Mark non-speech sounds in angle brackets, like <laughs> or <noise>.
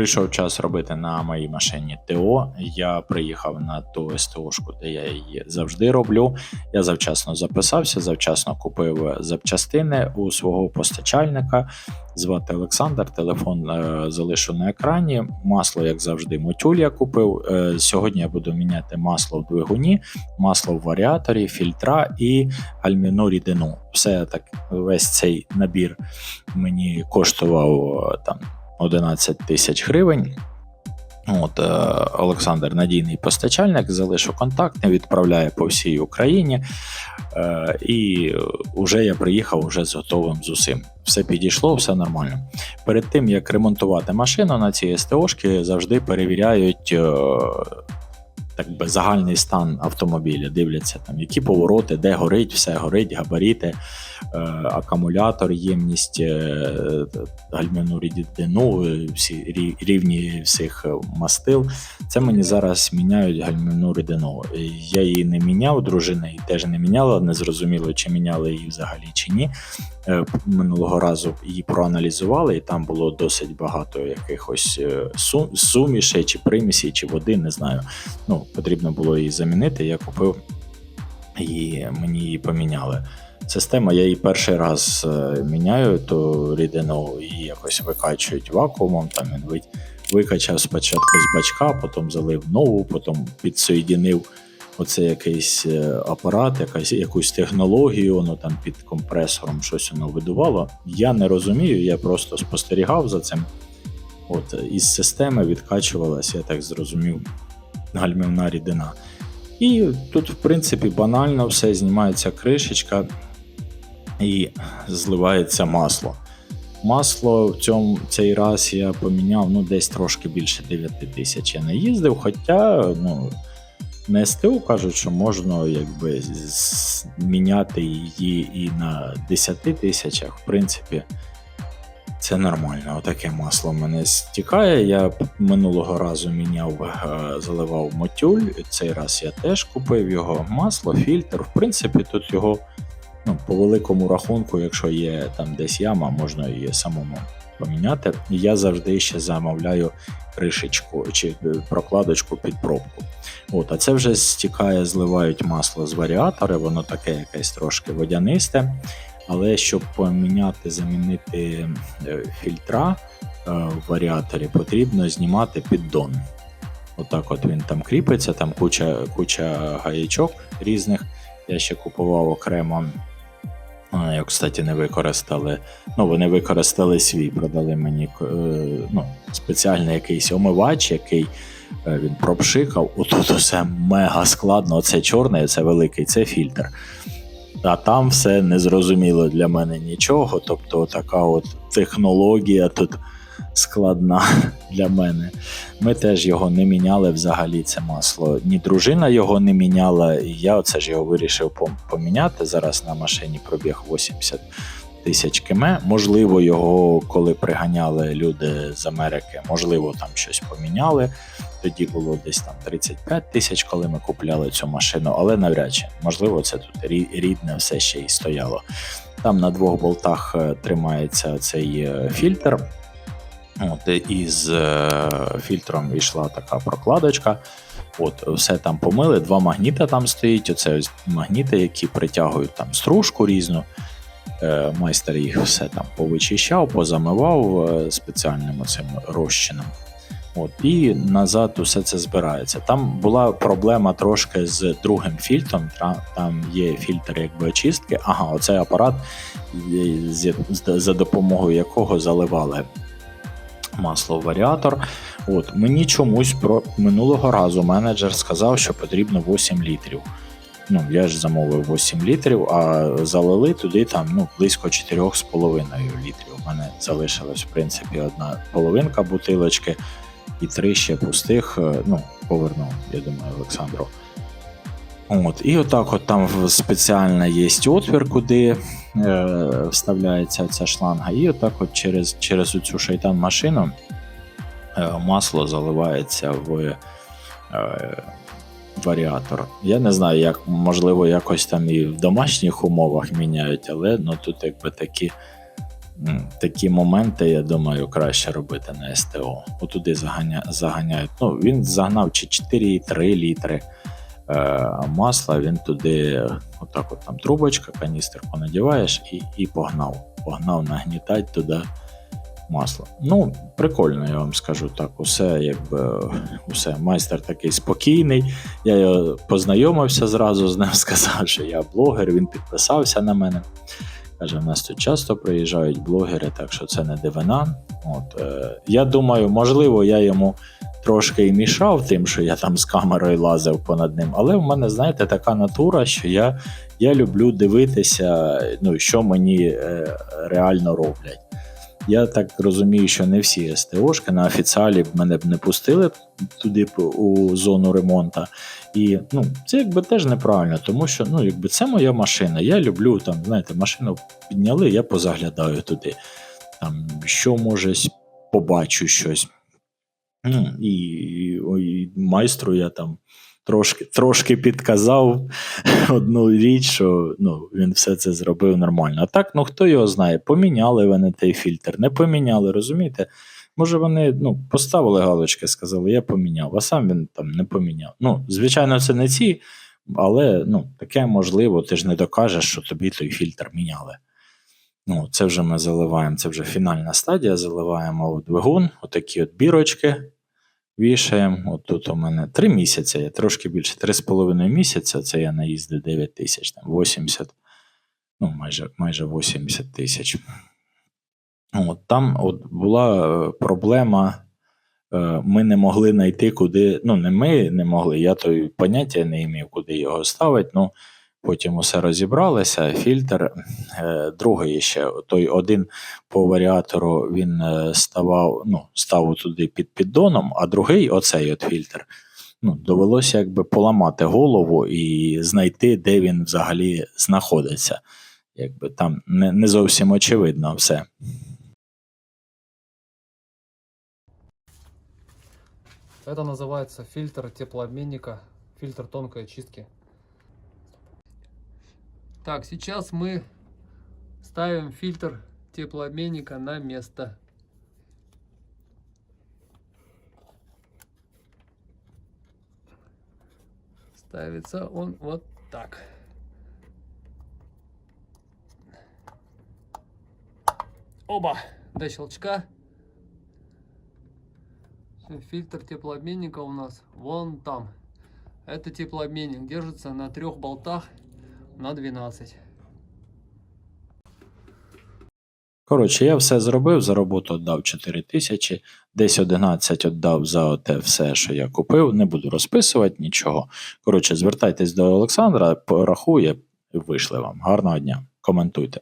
Прийшов час робити на моїй машині ТО. Я приїхав на ту СТОшку, де я її завжди роблю. Я завчасно записався, завчасно купив запчастини у свого постачальника. Звати Олександр. Телефон е, залишу на екрані. Масло, як завжди, мотюль я купив. Е, сьогодні я буду міняти масло в двигуні, масло в варіаторі, фільтра і гальмівну рідину. Все так, весь цей набір мені коштував е, там 11 тисяч гривень. От, е, Олександр надійний постачальник, залишу контакт, відправляє по всій Україні. Е, і вже я приїхав вже з готовим з усім. Все підійшло, все нормально. Перед тим як ремонтувати машину на ці СТОшки, завжди перевіряють. Е, так загальний стан автомобіля, дивляться там, які повороти, де горить, все горить, габаріти, е, акумулятор, ємність, е, гальмівну рідину, е, всі рі- рівні всіх е, мастил. Це мені зараз міняють гальмівну рідину. Я її не міняв, дружина її теж не міняла, не зрозуміло, чи міняли її взагалі чи ні. Е, Минулого разу її проаналізували, і там було досить багато якихось е, сумішей, чи примісей, чи води, не знаю. Ну, потрібно було її замінити. Я купив і мені її поміняли. Система, я її перший раз е, міняю, то рідину її якось викачують вакуумом. Там він викачав спочатку з бачка, потім залив нову, потім підсоєдинив оце якийсь е, апарат, якась, якусь технологію, воно там під компресором щось воно видувало. Я не розумію, я просто спостерігав за цим. От із системи відкачувалася, я так зрозумів, гальмівна рідина. І тут, в принципі, банально все знімається кришечка і зливається масло. Масло в цьому цей раз я поміняв ну, десь трошки більше 9 тисяч я не їздив, хоча ну, на СТУ кажуть, що можна якби міняти її і на 10 тисячах. В принципі, це нормально. Отаке масло мене стікає. Я минулого разу міняв, е, заливав мотюль. Цей раз я теж купив його масло, фільтр. В принципі, тут його ну, по великому рахунку, якщо є там десь яма, можна її самому поміняти. Я завжди ще замовляю кришечку чи е, прокладочку під пробку. От, а це вже стікає, зливають масло з варіатора, воно таке якесь трошки водянисте. Але щоб поміняти, замінити е, фільтра е, в варіаторі, потрібно знімати піддон. Отак от він там кріпиться, там куча, куча гаячок різних. Я ще купував окремо. Я, кстати, не використали. Ну, вони використали свій, продали мені е, ну, спеціальний якийсь омивач, який він пропшикав. Отут усе мега складно. Оце чорний, це великий, це фільтр. А там все незрозуміло для мене нічого. Тобто, така от технологія тут складна <laughs> для мене. Ми теж його не міняли взагалі. Це масло. Ні дружина його не міняла, і я оце ж його вирішив поміняти. Зараз на машині пробіг 80 тисяч км. Можливо, його, коли приганяли люди з Америки, можливо, там щось поміняли. Тоді було десь там 35 тисяч, коли ми купляли цю машину, але навряд чи можливо, це тут рідне все ще й стояло. Там на двох болтах е, тримається цей е, фільтр. От, е, фільтром йшла така прокладочка. От, все там помили, два магніта там стоїть. Оце ось магніти, які притягують там стружку різну. Майстер їх все там повичищав, позамивав спеціальним оцим розчином. От, і назад усе це збирається. Там була проблема трошки з другим фільтром. Там є фільтр якби очистки. Ага, оцей апарат, з- за допомогою якого заливали масло в варіатор. От мені чомусь про минулого разу менеджер сказав, що потрібно 8 літрів. Ну, я ж замовив 8 літрів, а залили туди там ну, близько 4,5 літрів. У мене залишилась, в принципі, одна половинка бутилочки і три ще пустих. е, Ну, повернув, я думаю, Олександру. От, і отак, от там спеціально є отвір, куди е, вставляється ця шланга, і отак от через, через цю шайтан машину е, масло заливається в е, варіатор. Я не знаю, як можливо якось там і в домашніх умовах міняють, але ну тут якби такі такі моменти, я думаю, краще робити на СТО. Отуди заганя, заганяють. Ну, він загнав чи 4,3 літри е, масла, він туди, отак, от там трубочка, каністр понадіваєш і, і погнав. Погнав нагнітати туди масло. Ну, прикольно, я вам скажу так. Усе, якби, усе. Майстер такий спокійний. Я його познайомився зразу з ним, <laughs> сказав, що я блогер, він підписався на мене. Каже, в нас тут часто приїжджають блогери, так що це не дивина. От, е, я думаю, можливо, я йому трошки і мішав тим, що я там з камерою лазив понад ним. Але в мене, знаєте, така натура, що я, я люблю дивитися, ну, що мені е, реально роблять. Я так розумію, що не всі СТОшки на офіціалі мене б не пустили туди у зону ремонту. І ну, це якби теж неправильно, тому що ну, якби це моя машина. Я люблю там, знаєте, машину підняли, я позаглядаю туди. Там, що може побачу щось. Ну, і, і, ой, майстру я там трошки, трошки підказав <laughs> одну річ, що ну, він все це зробив нормально. А так, ну хто його знає, поміняли вони той фільтр, не поміняли, розумієте? Може, вони ну, поставили галочки, сказали, я поміняв, а сам він там не поміняв. Ну, звичайно, це не ці, але ну, таке можливо, ти ж не докажеш, що тобі той фільтр міняли. Ну, це вже ми заливаємо, це вже фінальна стадія. Заливаємо в двигун, отакі от бірочки вішаємо. От тут у мене 3 місяці, я трошки більше, 3,5 місяця. Це я наїздив 9 тисяч, там 80, ну майже, майже 80 тисяч. От там от була е, проблема. е, Ми не могли знайти, куди. Ну, не ми не могли, я то поняття не мав, куди його ставити. Ну, потім усе розібралося. Фільтр, е, другий ще, той один по варіатору він е, ставав, ну, став туди під піддоном, а другий, оцей от фільтр, ну, довелося якби поламати голову і знайти, де він взагалі знаходиться. Якби там не, не зовсім очевидно все. Это называется фильтр теплообменника, фильтр тонкой очистки. Так, сейчас мы ставим фильтр теплообменника на место. Ставится он вот так. Оба! До щелчка. Фильтр теплообменника у нас вон там. Это теплообменник держится на трех болтах на 12. Коротше, я все зробив, за роботу віддав 4 тисячі, десь 11 віддав за те все, що я купив. Не буду розписувати нічого. Коротше, звертайтесь до Олександра, порахує вийшли вам. Гарного дня. Коментуйте.